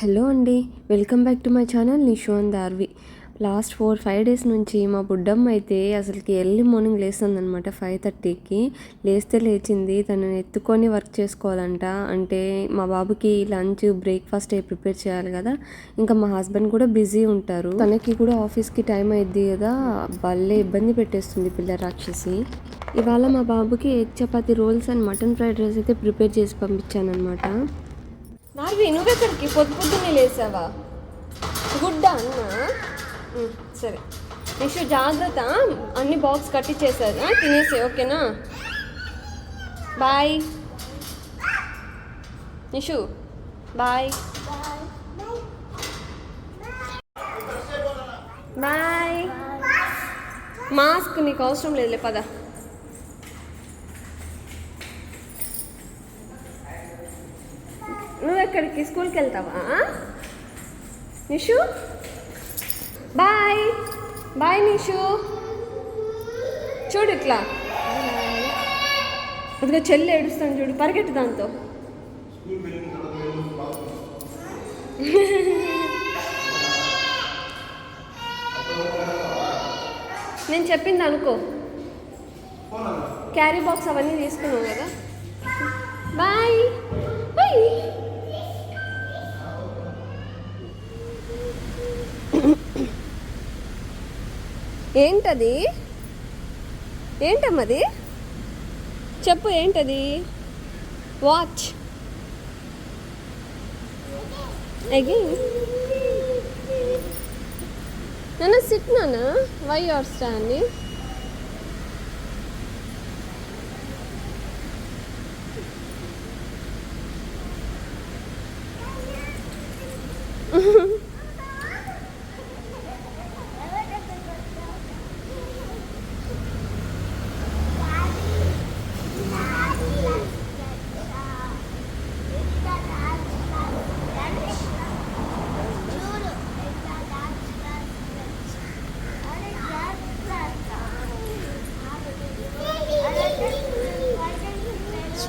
Hello అండి welcome back to my channel Nishon Darvi. Last four five days నుంచి మా బుడ్డమ్మ అయితే అసలుకి ఎర్లీ మార్నింగ్ లేస్తుంది అనమాట ఫైవ్ థర్టీకి. లేస్తే లేచింది తనని ఎత్తుకొని వర్క్ చేసుకోవాలంట. అంటే మా బాబుకి లంచ్ బ్రేక్ఫాస్ట్ అయి ప్రిపేర్ చేయాలి కదా. ఇంకా మా హస్బెండ్ కూడా బిజీ ఉంటారు. తనకి కూడా ఆఫీస్కి టైం అయింది కదా. భలే ఇబ్బంది పెట్టేస్తుంది పిల్ల రాక్షసి. ఇవాళ మా బాబుకి egg chapati rolls and mutton fried rice అయితే ప్రిపేర్ చేసి పంపించాను అనమాట నార్వి నువ్వెక్కడికి పొద్దు పొద్దున్నే లేసావా? గుడ్డ అన్న. సరే. నిషు జాగ్రత్త. అన్ని బాక్స్ కట్టించేసారు తినేసే ఓకేనా? Bye. Nishu bye. Bye. Mask నీకు అవసరం లేదులే పద. అక్కడికి స్కూల్కి వెళ్తావా? నిషు? బాయ్. బాయ్ నిషు. చూడు ఇట్లా. అదిగో చెల్లి ఏడుస్తాను చూడు పరిగెట్టు దాంతో. నేను చెప్పింది అనుకో. క్యారీ బాక్స్ అవన్నీ తీసుకున్నావు కదా. బాయ్. బాయ్. ఏంటది? ఏంటమ్మది? చెప్పు ఏంటది? వాచ్ అగైన్ నాన్న సిట్ నాన్న. వై ఆర్ స్టాండింగ్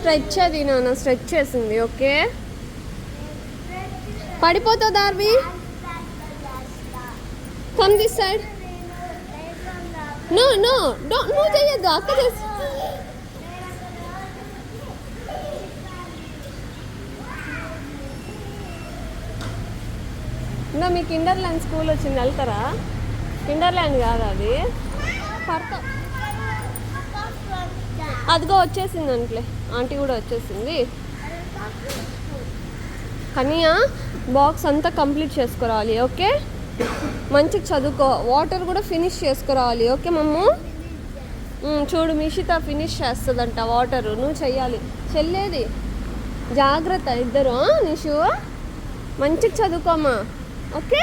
స్ట్రెచ్ అది నాన్న స్ట్రెచ్ చేసింది ఓకే? పడిపోతావు Darvi? Come this side no no don't నువ్వు చేయొద్దు అక్క చేసి ఇంకా మీ కిండర్ ల్యాండ్ స్కూల్ వచ్చింది వెళ్తారా? కిండర్ ల్యాండ్ కాదు అది? పడతా అదిగో వచ్చేసింది అంట్లే ఆంటీ కూడా వచ్చేసింది. కనియా బాక్స్ అంతా కంప్లీట్ చేసుకురావాలి ఓకే? మంచిగా చదువుకో. వాటర్ కూడా ఫినిష్ చేసుకురావాలి ఓకే మమ్ము? చూడు మిషిత ఫినిష్ చేస్తుందంట వాటర్ నువ్వు చెయ్యాలి. చెల్లేది జాగ్రత్త ఇద్దరు నిషు? మంచిగా చదువుకోమా ఓకే?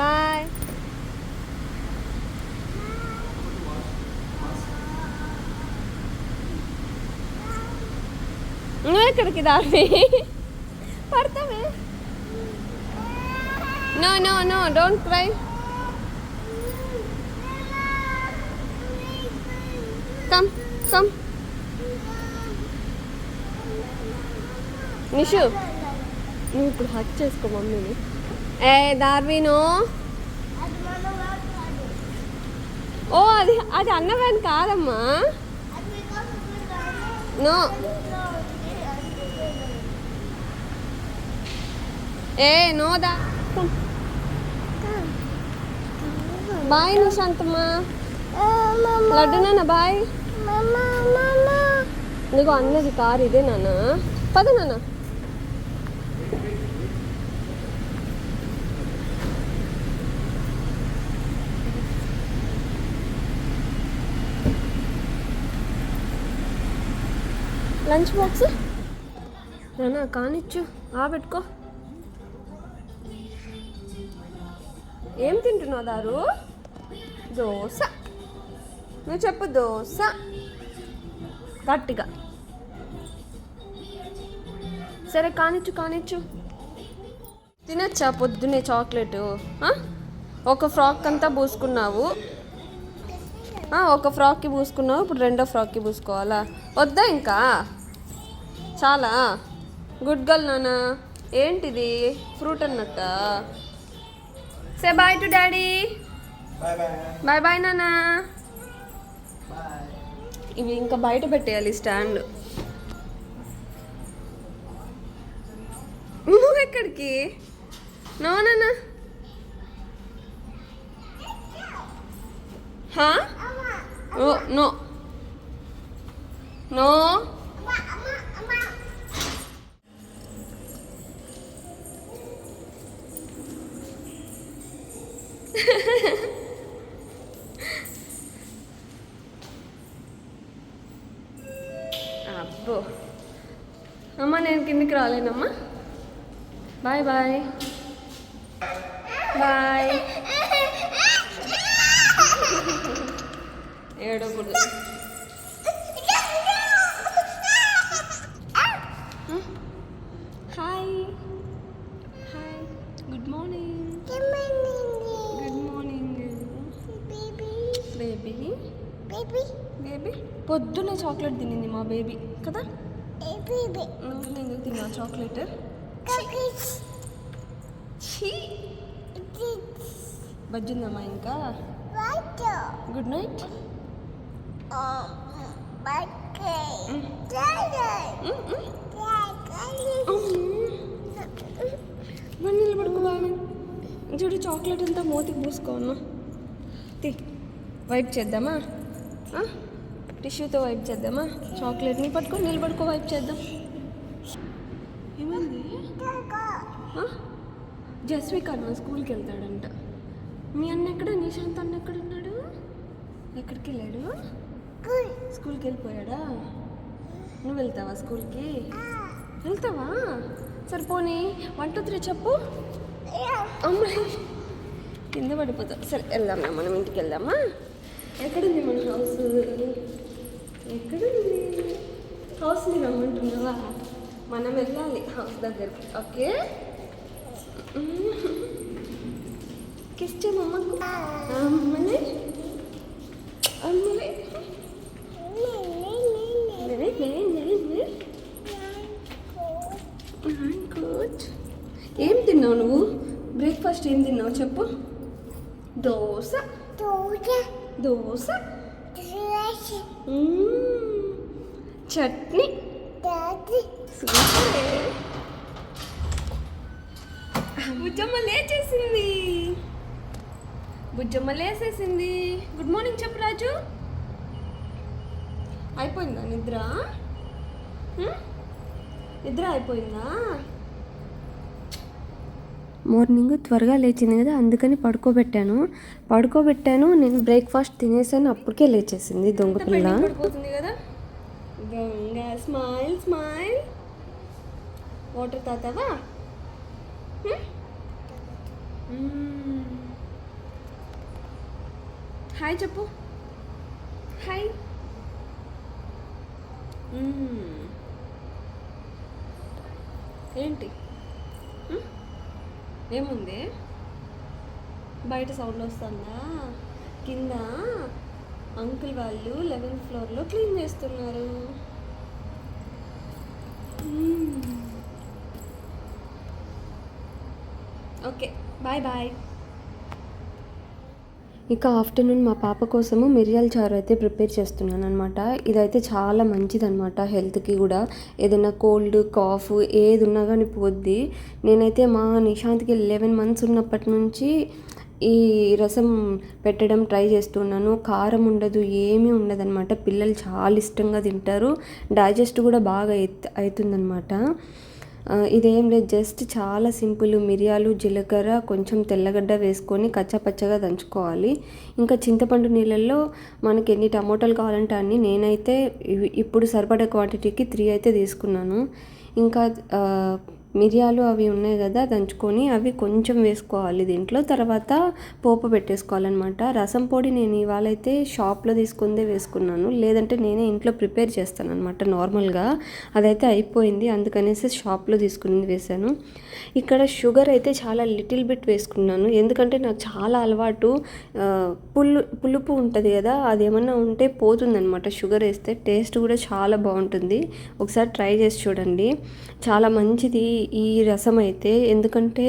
బాయ్. నువ్వు ఎక్కడికి దారి పడతావే. No no no don't cry come come Nishu నువ్వు ఇప్పుడు హక్ చేసుకో మమ్మీని. ఏ దార్విను ఓ అది అది అన్నవేన్ కాదమ్మా. నో ఏ నో దా బాయ్ నిశాంతమ్మా లడ్డు నాన్న బాయ్. నీకు అన్నది కారు ఇదే నాన్న. పద నాన్న. Lunch box? నాన్న కానిచ్చు. ఆ పెట్టుకో ఏం తింటున్నావు దారు? దోశ. నువ్వు చెప్పు దోశ. గట్టిగా. సరే కానిచ్చు కానిచ్చు. తినచ్చా పొద్దున్నే చాక్లెట్? ఒక ఫ్రాక్ అంతా పూసుకున్నావు. ఒక ఫ్రాక్కి పూసుకున్నావు ఇప్పుడు రెండో ఫ్రాక్కి పూసుకోవాలా? వద్దా ఇంకా? చాలా. గుడ్ గర్ల్ నానా ఏంటిది? ఫ్రూట్ అన్నట్ట? Say bye to daddy bye bye నానా బాయ్ ఇవి ఇంకా బయట పెట్టేయాలి స్టాండ్. నువ్వు ఎక్కడికి? నో నాన్న. హా నో. నో. అబ్బో. అమ్మ నేను కిందికి రాలేనమ్మా. Bye bye. Bye. ఏడకూడదు hi. Hi. Good morning. Good morning baby baby పొద్దున్నే చాక్లెట్ తినింది మా బేబీ కదా? ఎందుకు తిన్నా చాక్లెట్. బజ్జుందమ్మా ఇంకా? Good night. మరి నిలబడుకో బాగా చూడు చాక్లెట్ అంతా మూతికి పూసుకోను తి వైప్ చేద్దామా? టిష్యూతో వైప్ చేద్దామా? చాక్లెట్ని పట్టుకొని నిలబడుకో వైప్ చేద్దాం. ఏమైంది? జస్విక్ అన్న స్కూల్కి వెళ్తాడంట. మీ అన్న ఎక్కడ? నిశాంత్ అన్న ఎక్కడ ఉన్నాడు? ఎక్కడికి వెళ్ళాడు? స్కూల్కి వెళ్ళిపోయాడా? నువ్వు వెళ్తావా స్కూల్కి? వెళ్తావా? సరే పోనీ. వన్ టూ త్రీ చెప్పు. అమ్మాయి కింద పడిపోతా. సరే వెళ్దాం మనం ఇంటికి వెళ్దామా? ఎక్కడుంది మన హౌస్ ఎక్కడుంది? హౌస్ని రమ్మంటున్నావా? మనం వెళ్ళాలి హౌస్ దగ్గరికి ఓకే? కిస్ చేయమమ్మకు అమ్మలే అమ్మలే ఏం తిన్నావు నువ్వు? బ్రేక్ఫాస్ట్ ఏం తిన్నావు చెప్పు. దోశ. దోశ. మ్మ్. చట్నీ. బుజ్జమ్మ లేచేసింది. బుజ్జమ్మ లేసేసింది. గుడ్ మార్నింగ్ చెప్పు రాజు. అయిపోయిందా నిద్ర? నిద్ర అయిపోయిందా? మార్నింగ్ త్వరగా లేచింది కదా అందుకని పడుకోబెట్టాను. పడుకోబెట్టాను నేను బ్రేక్ఫాస్ట్ తినేసాను అప్పటికే లేచేసింది దొంగ పిల్ల. Smile smile. వాటర్ తాతావా? హాయ్ చెప్పు. హాయ్. ఏంటి? ఏముంది? బయట సౌండ్ వస్తుందా? కింద అంకుల్ వాళ్ళు లెవెన్త్ ఫ్లోర్లో క్లీన్ చేస్తున్నారు. ఓకే బాయ్ బాయ్ ఇక ఆఫ్టర్నూన్ మా పాప కోసము మిరియాల చారు అయితే ప్రిపేర్ చేస్తున్నాను అనమాట ఇదైతే చాలా మంచిదనమాట హెల్త్కి కూడా. ఏదైనా కోల్డ్ కాఫ్ ఏది ఉన్నా కానీ పోద్ది. నేనైతే మా నిశాంత్కి లెవెన్ మంత్స్ ఉన్నప్పటి నుంచి ఈ రసం పెట్టడం ట్రై చేస్తున్నాను కారం ఉండదు ఏమీ ఉండదన్నమాట. పిల్లలు చాలా ఇష్టంగా తింటారు. డైజెస్ట్ కూడా బాగా అవుతుందన్నమాట ఇదేం లేదు జస్ట్ చాలా సింపుల్ మిరియాలు జీలకర్ర కొంచెం తెల్లగడ్డ వేసుకొని కచ్చపచ్చగా దంచుకోవాలి. ఇంకా చింతపండు నీళ్ళల్లో మనకి ఎన్ని టమోటాలు కావాలంటే అన్ని నేనైతే ఇప్పుడు సరిపడే క్వాంటిటీకి త్రీ అయితే తీసుకున్నాను. ఇంకా మిరియాలు అవి ఉన్నాయి కదా దంచుకొని అవి కొంచెం వేసుకోవాలి దీంట్లో. తర్వాత పోపు పెట్టేసుకోవాలన్నమాట. రసం పొడి నేను ఇవాళ అయితే షాప్లో తీసుకుందే వేసుకున్నాను. లేదంటే నేనే ఇంట్లో ప్రిపేర్ చేస్తాను అనమాట నార్మల్గా. అదైతే అయిపోయింది అందుకనేసి షాప్లో తీసుకుని వేశాను. ఇక్కడ షుగర్ అయితే చాలా లిటిల్ బిట్ వేసుకున్నాను. ఎందుకంటే నాకు చాలా అలవాటు పులు పుల్లు పులుపు ఉంటుంది కదా అది ఏమన్నా ఉంటే పోతుందన్నమాట. షుగర్ వేస్తే టేస్ట్ కూడా చాలా బాగుంటుంది. ఒకసారి ట్రై చేసి చూడండి. చాలా మంచిది ఈ రసం అయితే ఎందుకంటే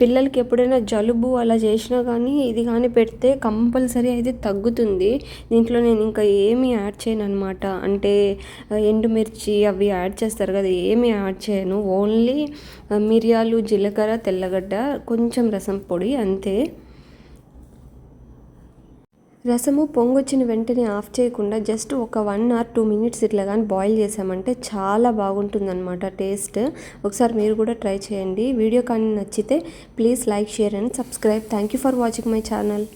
పిల్లలకి ఎప్పుడైనా జలుబు అలా చేసినా కానీ ఇది కానీ పెడితే కంపల్సరీ అయితే తగ్గుతుంది. దీంట్లో నేను ఇంకా ఏమీ యాడ్ చేయను అనమాట అంటే ఎండుమిర్చి అవి యాడ్ చేస్తారు కదా ఏమీ యాడ్ చేయను. ఓన్లీ మిరియాలు జీలకర్ర తెల్లగడ్డ కొంచెం రసం పొడి అంతే. రసము పొంగొచ్చిన వెంటనే ఆఫ్ చేయకుండా జస్ట్ ఒక వన్ ఆర్ టూ మినిట్స్ ఇట్లా కానీ బాయిల్ చేసామంటే చాలా బాగుంటుందన్నమాట టేస్ట్ ఒకసారి మీరు కూడా ట్రై చేయండి. వీడియో కానీ నచ్చితే please like share and subscribe thank you for watching my channel